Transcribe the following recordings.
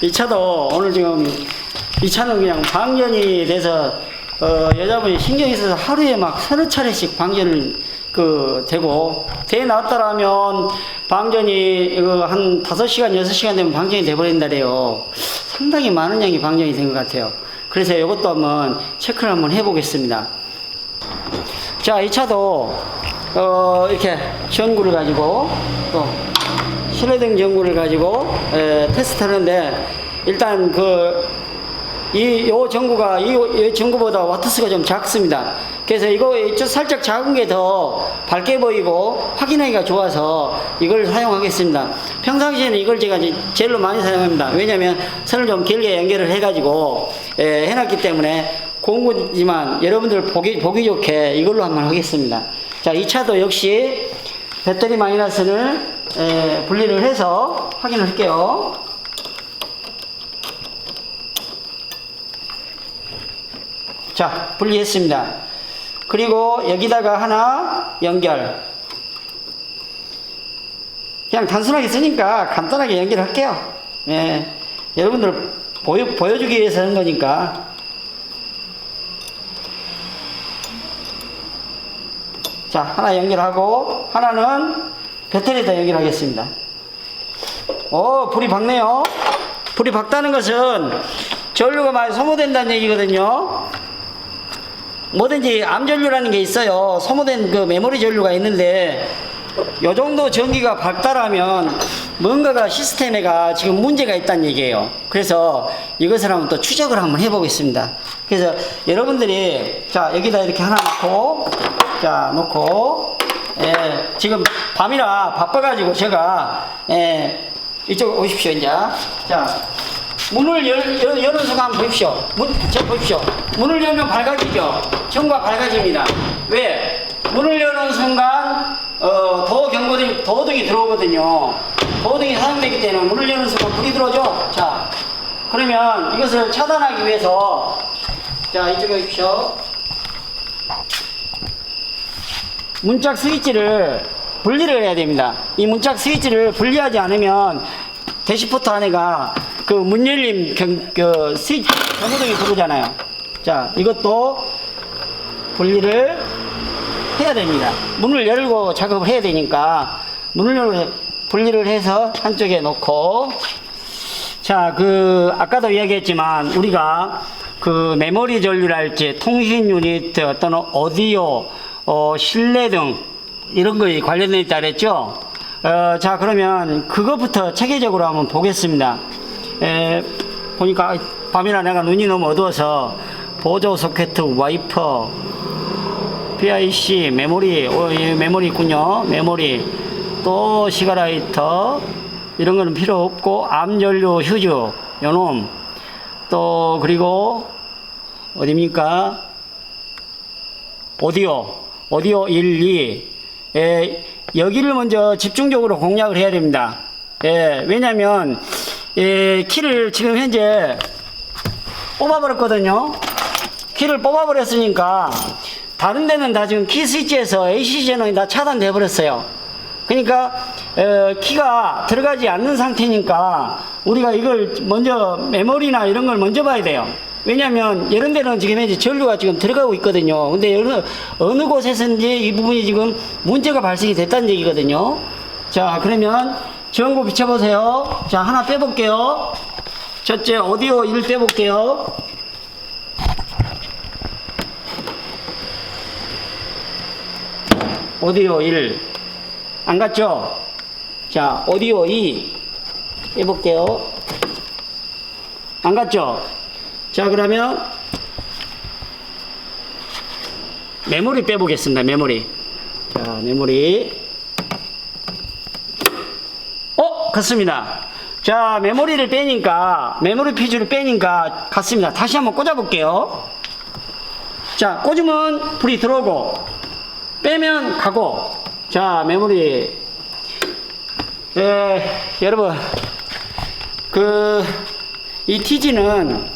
이 차도 오늘 지금 이 차는 그냥 방전이 돼서 어, 여자분이 신경이 있어서 하루에 막 서너 차례씩 방전을 그 되고 대 나왔다라면 방전이 한 5시간 6시간 되면 방전이 돼버린다래요. 상당히 많은 양이 방전이 된 것 같아요. 그래서 이것도 한번 체크를 한번 해보겠습니다. 자 이 차도 어, 이렇게 전구를 가지고 또 실내등 전구를 가지고 에, 테스트 하는데 일단 그 이 요 전구가 이, 이 전구보다 와트수가 좀 작습니다. 그래서 이거 좀 살짝 작은 게 더 밝게 보이고 확인하기가 좋아서 이걸 사용하겠습니다. 평상시에는 이걸 제가 이제 제일로 많이 사용합니다. 왜냐하면 선을 좀 길게 연결을 해가지고 에, 해놨기 때문에 공구지만 여러분들 보기 보기 좋게 이걸로 한번 하겠습니다. 자, 이 차도 역시 배터리 마이너스를 에, 분리를 해서 확인을 할게요. 자, 분리했습니다. 그리고 여기다가 하나 연결. 그냥 단순하게 쓰니까 간단하게 연결할게요. 예. 여러분들 보여, 보여주기 위해서 하는 거니까. 자, 하나 연결하고, 하나는 배터리에다 연결하겠습니다. 오, 불이 밝네요. 불이 밝다는 것은 전류가 많이 소모된다는 얘기거든요. 뭐든지 암전류라는 게 있어요. 소모된 그 메모리 전류가 있는데 요 정도 전기가 밝다라면 뭔가가 시스템에가 지금 문제가 있다는 얘기예요. 그래서 이것을 한번 또 추적을 한번 해보겠습니다. 그래서 여러분들이 자 여기다 이렇게 하나 놓고 자 놓고 예, 지금 밤이라 바빠가지고 제가 예, 이쪽 오십시오 이제 자 문을 열, 열, 여는 순간 보십시오. 문, 저 보십시오. 문을 열면 밝아지죠. 전과 밝아집니다. 왜? 문을 여는 순간, 어, 도어 경고등이, 도어등이 들어오거든요. 도어등이 사용되기 때문에 문을 여는 순간 불이 들어오죠. 자, 그러면 이것을 차단하기 위해서, 자, 이쪽에 오십시오. 문짝 스위치를 분리를 해야 됩니다. 이 문짝 스위치를 분리하지 않으면 대시포트 안에가 그 문 열림 경, 그 스위치 경고등이 들어오잖아요. 자, 이것도 분리를 해야 됩니다. 문을 열고 작업을 해야 되니까 문을 열고 분리를 해서 한쪽에 놓고 자, 그 아까도 이야기했지만 우리가 그 메모리 전류랄지 통신 유닛 어떤 오디오 어, 실내 등 이런 거에 관련돼 있다 그랬죠? 어, 자, 그러면 그것부터 체계적으로 한번 보겠습니다. 에, 보니까 밤이나 내가 눈이 너무 어두워서 보조 소켓, 와이퍼, PIC, 메모리, 어, 예, 메모리 있군요. 메모리, 또 시가라이터, 이런 거는 필요 없고, 암전류 휴즈, 요놈, 또, 그리고, 어딥니까? 오디오, 오디오 1, 2. 예, 여기를 먼저 집중적으로 공략을 해야 됩니다. 예, 왜냐면, 예, 키를 지금 현재 뽑아버렸거든요. 키를 뽑아버렸으니까, 다른 데는 다 지금 키 스위치에서 AC 전원이 다 차단돼 버렸어요. 그러니까 어, 키가 들어가지 않는 상태니까 우리가 이걸 먼저 메모리나 이런 걸 먼저 봐야 돼요. 왜냐하면 이런 데는 지금 현재 전류가 지금 들어가고 있거든요. 근데 어느, 어느 곳에서인지 이 부분이 지금 문제가 발생이 됐다는 얘기거든요. 자 그러면 전구 비춰보세요. 자 하나 빼볼게요. 첫째 오디오 1 빼볼게요. 오디오 1. 안 갔죠? 자, 오디오 2. 해볼게요. 안 갔죠? 자, 그러면 메모리 빼보겠습니다. 메모리. 자, 메모리. 어, 갔습니다. 자, 메모리를 빼니까, 메모리 퓨즈를 빼니까 갔습니다. 다시 한번 꽂아볼게요. 자, 꽂으면 불이 들어오고, 빼면 가고 자 메모리 예, 여러분 그이 TG는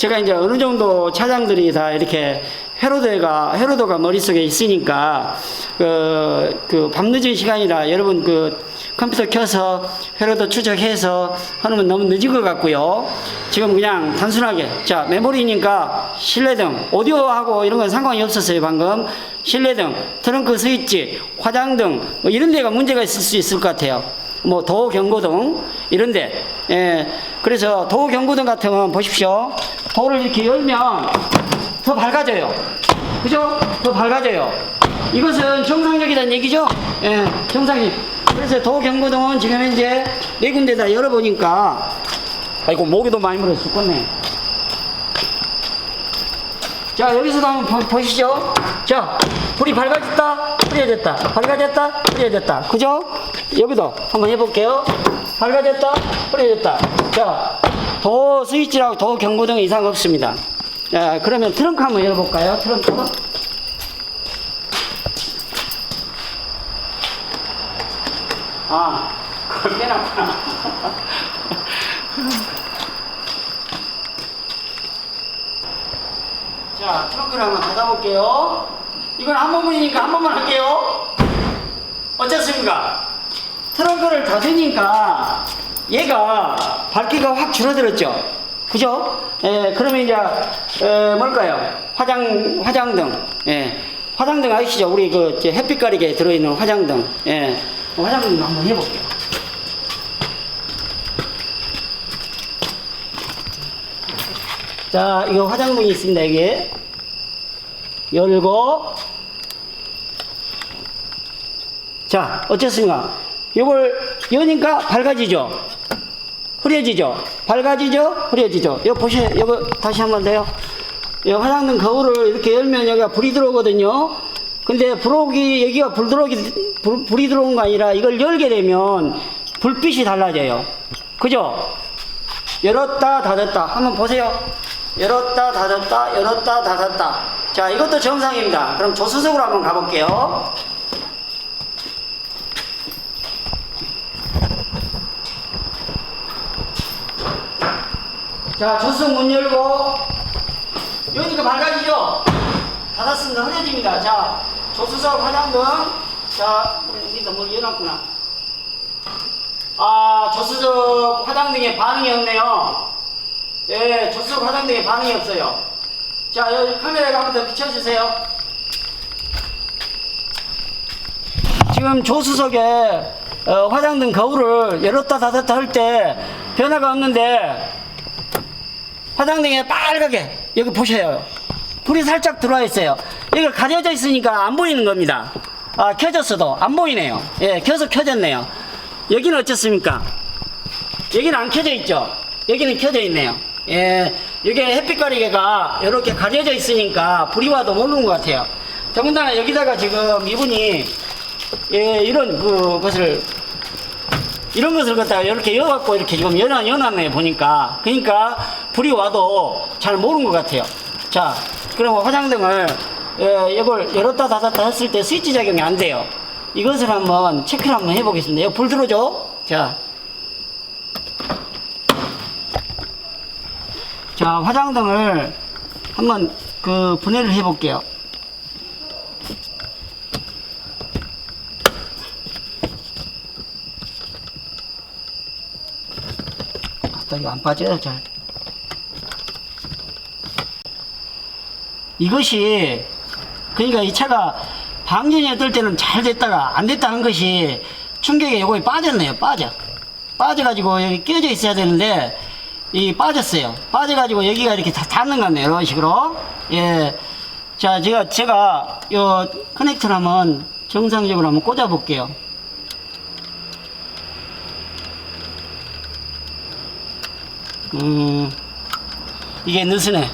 제가 이제 어느 정도 차장들이 다 이렇게 회로도가 회로도가 머릿속에 있으니까 그, 그 밤늦은 시간이라 여러분 그 컴퓨터 켜서 회로도 추적해서 하면 너무 늦은 것 같고요. 지금 그냥 단순하게 자 메모리니까 실내등 오디오하고 이런 건 상관이 없었어요 방금 실내등 트렁크 스위치 화장등 뭐 이런 데가 문제가 있을 수 있을 것 같아요. 뭐 도경고등 이런데 예 그래서 도경고등 같은 건 보십시오. 도를 이렇게 열면 더 밝아져요. 그죠? 더 밝아져요. 이것은 정상적이라는 얘기죠? 예 정상적. 그래서 도경고등은 지금 현재 네 군데 다 열어보니까 아이고 모기도 많이 물어 죽겠네. 자 여기서도 한번 보- 보시죠. 자 불이 밝아졌다 흐려졌다. 밝아졌다 흐려졌다. 그죠? 여기도 한번 해볼게요. 밝아졌다 흐려졌다 자 도 스위치라고 도 경고등 이상 없습니다 자 그러면 트렁크 한번 열어볼까요 트렁크 아 그걸 빼놨구나 자, 트렁크를 한번 닫아볼게요. 이건 한 번만이니까 한 번만 할게요. 어쨌습니까? 트렁크를 닫으니까 얘가 밝기가 확 줄어들었죠. 그죠? 예, 그러면 이제, 에, 뭘까요? 화장, 화장등. 예. 화장등 아시죠? 우리 그 햇빛 가리개 들어 있는 화장등. 예. 화장등 한번 해 볼게요. 자, 이거 화장등이 있습니다, 여기. 열고. 자, 어쨌습니까? 이걸 여니까 밝아지죠? 흐려지죠? 밝아지죠? 흐려지죠? 이거 보세요. 이거 다시 한 번 더요. 이 화장등 거울을 이렇게 열면 여기가 불이 들어오거든요. 근데 불오기, 여기가 불 들어오기, 불, 불이 들어온 거 아니라 이걸 열게 되면 불빛이 달라져요. 그죠? 열었다 닫았다 한번 보세요 열었다 닫았다 열었다 닫았다 자 이것도 정상입니다 그럼 조수석으로 한번 가볼게요 자 조수석 문 열고 여기가 밝아지죠 닫았습니다 흐려집니다 자 조수석 화장등 자 우리도 뭘 열었구나 아, 조수석 화장등에 반응이 없네요. 예, 조수석 화장등에 반응이 없어요. 자, 여기 카메라에 한번 더 비춰주세요. 지금 조수석에 어, 화장등 거울을 열었다 닫았다 할 때 변화가 없는데 화장등에 빨갛게 여기 보셔요. 불이 살짝 들어와 있어요. 여기가 가려져 있으니까 안 보이는 겁니다. 아, 켜졌어도 안 보이네요. 예, 켜서 켜졌네요. 여기는 어떻습니까? 여기는 안 켜져 있죠? 여기는 켜져 있네요. 예, 이게 햇빛 가리개가 이렇게 가려져 있으니까 불이 와도 모르는 것 같아요. 더군다나 여기다가 지금 이분이 예, 이런 그 것을 이런 것을 갖다가 이렇게 열어갖고 이렇게 지금 연한 연하네 보니까 그러니까 불이 와도 잘 모르는 것 같아요. 자, 그럼 화장등을 예, 이걸 열었다 닫았다 했을 때 스위치 작용이 안 돼요. 이것을 한번 체크를 한번 해보겠습니다. 불 들어오죠? 자, 자 화장등을 한번 그 분해를 해볼게요. 아따 이거 안 빠져요 잘. 이것이 그러니까 이 차가 방전이 뜰 때는 잘 됐다가 안 됐다는 것이 충격에 요거에 빠졌네요 빠져. 빠져가지고 여기 끼어져 있어야 되는데 이 빠졌어요. 빠져가지고 여기가 이렇게 다 닿는 것 같네요 이런 식으로. 예 자 제가 제가 요 커넥터를 한번 정상적으로 한번 꽂아 볼게요. 음 이게 느슨해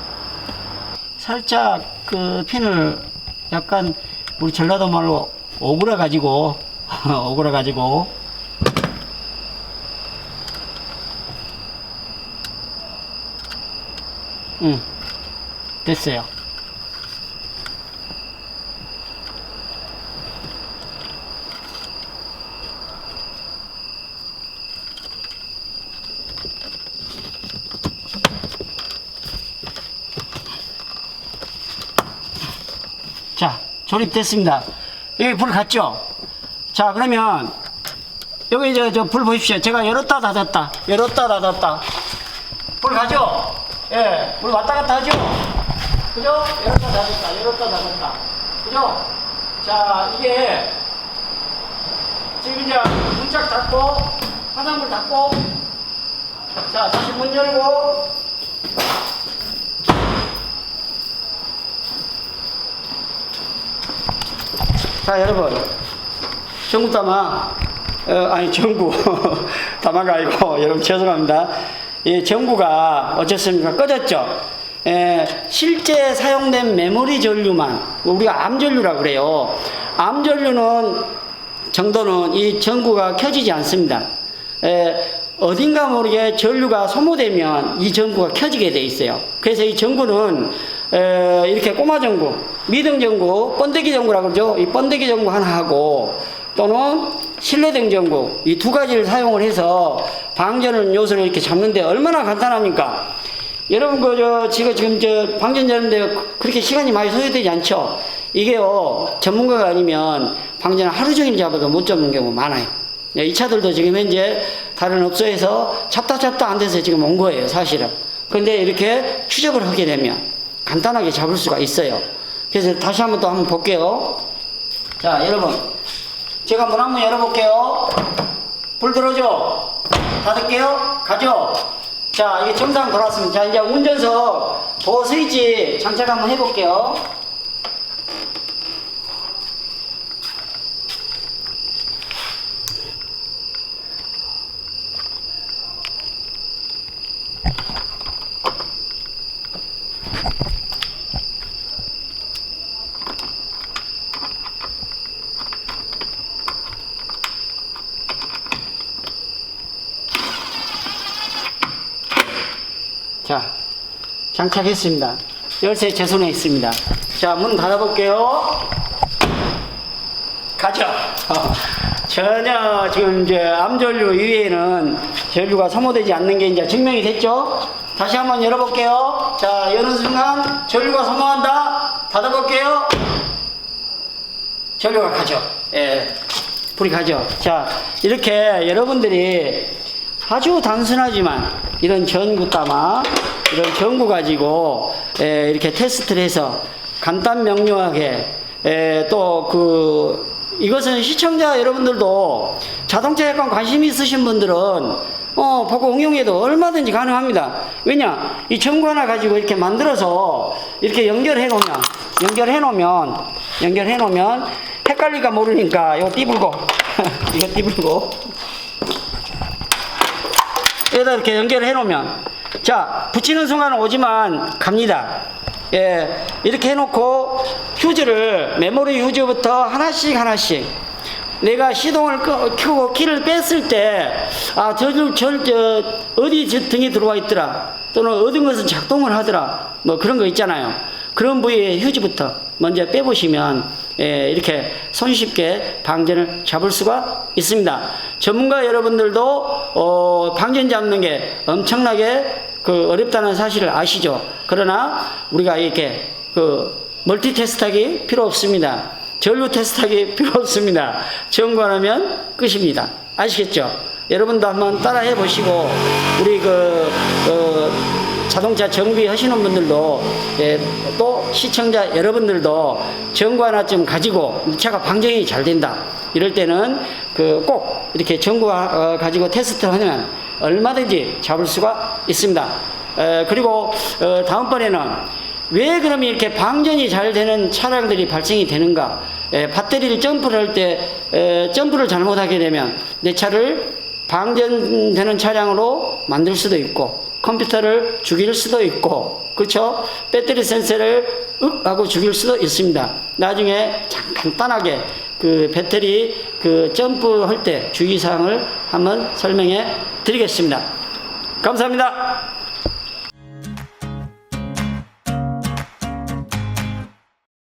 살짝 그 핀을 약간 우리 전라도 말로 오그라 가지고 오그라 가지고. 응. 됐어요 자 조립됐습니다 여기 불 갔죠? 자, 그러면 여기 저, 저불 보십시오. 제가 열었다 닫았다. 열었다 닫았다. 불 가죠? 예, 불 왔다 갔다 하죠? 그죠? 열었다 닫았다. 열었다 닫았다. 그죠? 자, 이게 지금 이제 문짝 닫고 화장물 닫고 자, 다시 문 열고 자, 여러분. 전국 담아, 어, 아니, 전구. 담아가 아니고, 여러분 죄송합니다. 이 전구가 어쨌습니까? 꺼졌죠? 에, 실제 사용된 메모리 전류만, 우리가 암전류라고 그래요. 암전류는, 정도는 이 전구가 켜지지 않습니다. 에, 어딘가 모르게 전류가 소모되면 이 전구가 켜지게 돼 있어요. 그래서 이 전구는 에, 이렇게 꼬마 전구, 미등 전구, 번데기 전구라고 그러죠. 이 번데기 전구 하나 하고 또는 실내등 전구 이 두 가지를 사용을 해서 방전을 요소를 이렇게 잡는데 얼마나 간단합니까? 여러분 그저 지금 지금 저 방전 자는데 그렇게 시간이 많이 소요되지 않죠. 이게요 전문가가 아니면 방전 하루 종일 잡아도 못 잡는 경우 많아요. 네, 이 차들도 지금 현재 다른 업소에서 잡다 잡다 안 돼서 지금 온 거예요, 사실은. 그런데 이렇게 추적을 하게 되면 간단하게 잡을 수가 있어요. 그래서 다시 한번 또 한번 볼게요. 자, 여러분. 제가 문 한번 열어볼게요. 불 들어오죠? 닫을게요. 가죠? 자, 이게 정상 돌았습니다. 자, 이제 운전석 도어 스위치 장착 한번 해볼게요. 자, 장착했습니다. 열쇠 제 손에 있습니다. 자, 문 닫아볼게요. 가죠. 어, 전혀 지금 이제 암전류 이외에는 전류가 소모되지 않는 게 이제 증명이 됐죠. 다시 한번 열어볼게요. 자, 여는 순간 전류가 소모한다. 닫아볼게요. 전류가 가죠. 예, 불이 가죠. 자, 이렇게 여러분들이 아주 단순하지만 이런 전구 따마, 이런 전구 가지고 에, 이렇게 테스트를 해서 간단 명료하게 또 그 이것은 시청자 여러분들도 자동차 약간 관심 있으신 분들은 어 보고 응용해도 얼마든지 가능합니다. 왜냐 이 전구 하나 가지고 이렇게 만들어서 이렇게 연결해 놓으면 연결해 놓으면 연결해 놓으면 헷갈릴까 모르니까 이거 띠불고 이거 띠불고 여기다 이렇게 연결해 놓으면. 자 붙이는 순간 오지만 갑니다. 예 이렇게 해놓고 휴즈를 메모리 휴즈부터 하나씩 하나씩. 내가 시동을 끄, 켜고 키를 뺐을 때아저저 저, 어디 저 등이 들어와 있더라. 또는 얻은 것은 작동을 하더라. 뭐 그런 거 있잖아요. 그런 부위에 휴즈부터 먼저 빼보시면 예, 이렇게 손쉽게 방전을 잡을 수가 있습니다. 전문가 여러분들도 어, 방전 잡는 게 엄청나게 그 어렵다는 사실을 아시죠? 그러나 우리가 이렇게 그 멀티 테스트하기 필요 없습니다. 전류 테스트하기 필요 없습니다. 점검하면 끝입니다. 아시겠죠? 여러분도 한번 따라해 보시고 우리 그 어, 자동차 정비하시는 분들도 예, 또 시청자 여러분들도 전구 하나쯤 가지고 이 차가 방정이 잘 된다 이럴 때는 그 꼭 이렇게 전구 어, 가지고 테스트를 하면 얼마든지 잡을 수가 있습니다. 에, 그리고 어, 다음번에는 왜 그러면 이렇게 방전이 잘 되는 차량들이 발생이 되는가? 에, 배터리를 점프를 할때 점프를 잘못하게 되면 내 차를 방전되는 차량으로 만들 수도 있고 컴퓨터를 죽일 수도 있고 그렇죠? 배터리 센서를 윽 하고 죽일 수도 있습니다. 나중에 참 간단하게 그 배터리 그 점프할 때 주의사항을 한번 설명해 드리겠습니다. 감사합니다.